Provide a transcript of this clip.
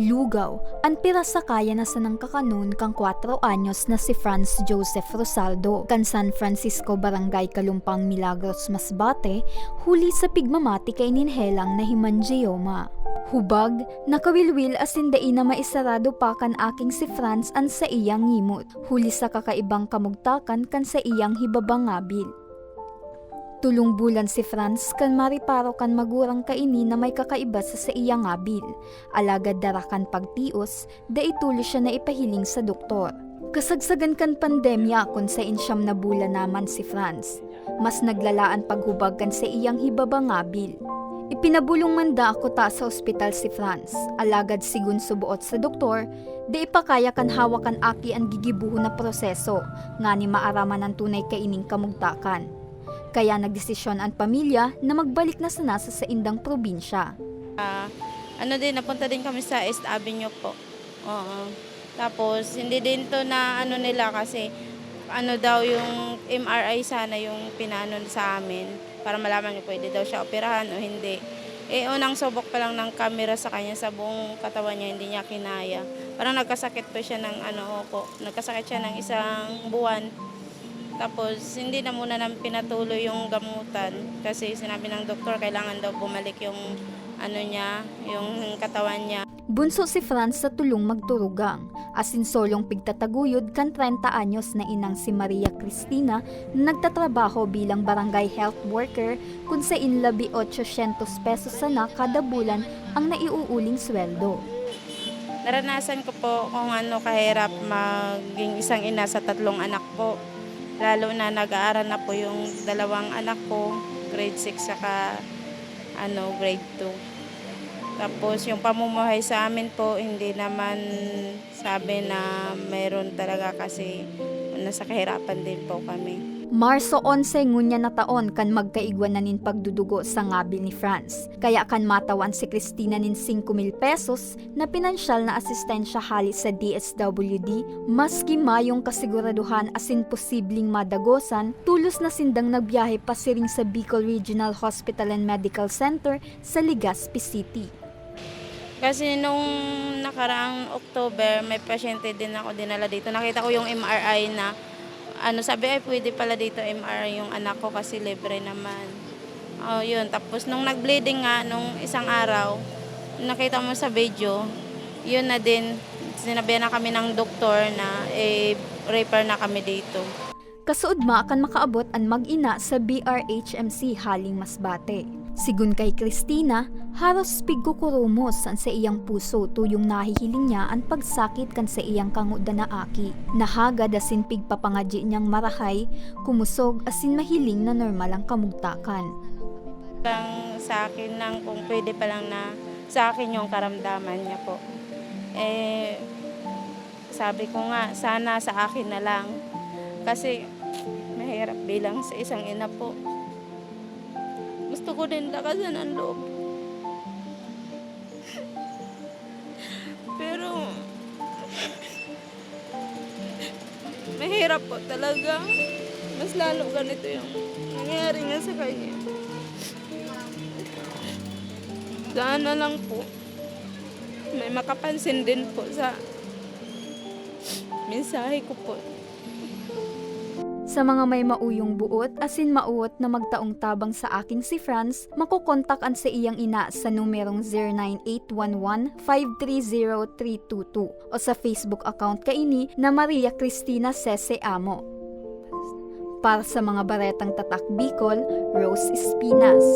Lugaw, ang pira sa kaya na sanang kakanon kang 4 anyos na si Franz Joseph Rosaldo, kan San Francisco Barangay Kalumpang Milagros Masbate, huli sa pigmamati kay ninhelang na himangioma. Hubag, nakawilwil asin dai na maisarado pa kan aking si Franz an sa iyang ngimot, huli sa kakaibang kamugtakan kan sa iyang hibabangabil. Tulong bulan si Franz kan mariparo kan magurang kaini na may kakaiba sa sa iyang abil. Alagad darakan pagtios, da ituloy siya na ipahiling sa doktor. Kasagsagan kan pandemya kung sa insyam na bulan naman si Franz. Mas naglalaan paghubag kan sa iyang hibabangabil. Ipinabulong man da ako ta sa ospital si Franz. Alagad sigun subuot sa doktor, da ipakaya kan hawakan aki ang gigibuho na proseso, nga ni maaraman ang tunay kaining kamugtakan. Kaya nagdesisyon ang pamilya na magbalik na sa nasa sa indang probinsya. ano din, napunta din kami sa East Avenue po. Oo. Tapos, hindi din to na ano nila kasi ano daw yung MRI sana yung pinaano sa amin para malaman kung pwede daw siya operahan o hindi. Eh, unang subok pa lang ng camera sa kanya sa buong katawan niya, hindi niya kinaya. Parang nagkasakit pa siya ng ano po, nagkasakit siya ng isang buwan. Tapos, hindi na muna namin pinatuloy yung gamutan kasi sinabi ng doktor kailangan daw bumalik yung ano niya, yung katawan niya. Bunso si Franz sa tulong magturugang. Asin solong pigtataguyod kan 30 anyos na inang si Maria Cristina na nagtatrabaho bilang barangay health worker kung sa inlabi 800 pesos sana kada bulan ang naiuuling sweldo. Naranasan ko po kung ano kahirap maging isang ina sa tatlong anak po. Lalo na nag-aaral na po yung dalawang anak ko, grade 6 saka ano, grade 2. Tapos yung pamumuhay sa amin po, hindi naman sabi na mayroon talaga kasi nasa kahirapan din po kami. Marso 11 ngunya na taon kan magkaigwananin pagdudugo sa ngabil ni Franz. Kaya kan matawan si Christina nin 5,000 pesos na pinansyal na asistensya hali sa DSWD, maski mayong kasiguraduhan asin posibleng madagosan, tulos na sindang nagbiyahe pa siring sa Bicol Regional Hospital and Medical Center sa Legazpi City. Kasi nung nakaraang October, may pasyente din ako dinala dito. Nakita ko yung MRI na ano sabi ay pwede pala dito MRI yung anak ko kasi libre naman. Oh, yun. Tapos nung nag-bleeding nga nung isang araw, nakita mo sa video, yun na din sinabihan na kami ng doktor na eh, refer na kami dito. Kasuod ma kan makaabot ang mag-ina sa BRHMC Haling Masbate. Sigun kay Christina, haros pigkukurumos san sa iyang puso tuyong nahihiling niya ang pagsakit kan sa iyang kanguda na aki. Nahaga dasin pigpapangadyi niyang marahay, kumusog asin mahiling na normal ang kamugtakan. Lang sa akin lang kung pwede pa lang na sa akin yung karamdaman niya po. Eh, sabi ko nga, sana sa akin na lang. Kasi mahirap bilang sa isang ina po. Gusto ko din lakasan ang loob. Pero, mahirap po talaga. Mas lalo ganito yung nangyayari nga sa kanya. Sana lang po may makapansin din po sa mensahe ko po. Sa mga may mauyong buot, asin mauot na magtaong tabang sa aking si Franz, makukontakan sa iyang ina sa numerong 09811-530-322 o sa Facebook account kaini na Maria Cristina Sese Amo. Para sa mga baretang tatak Bicol, Rose Espinas.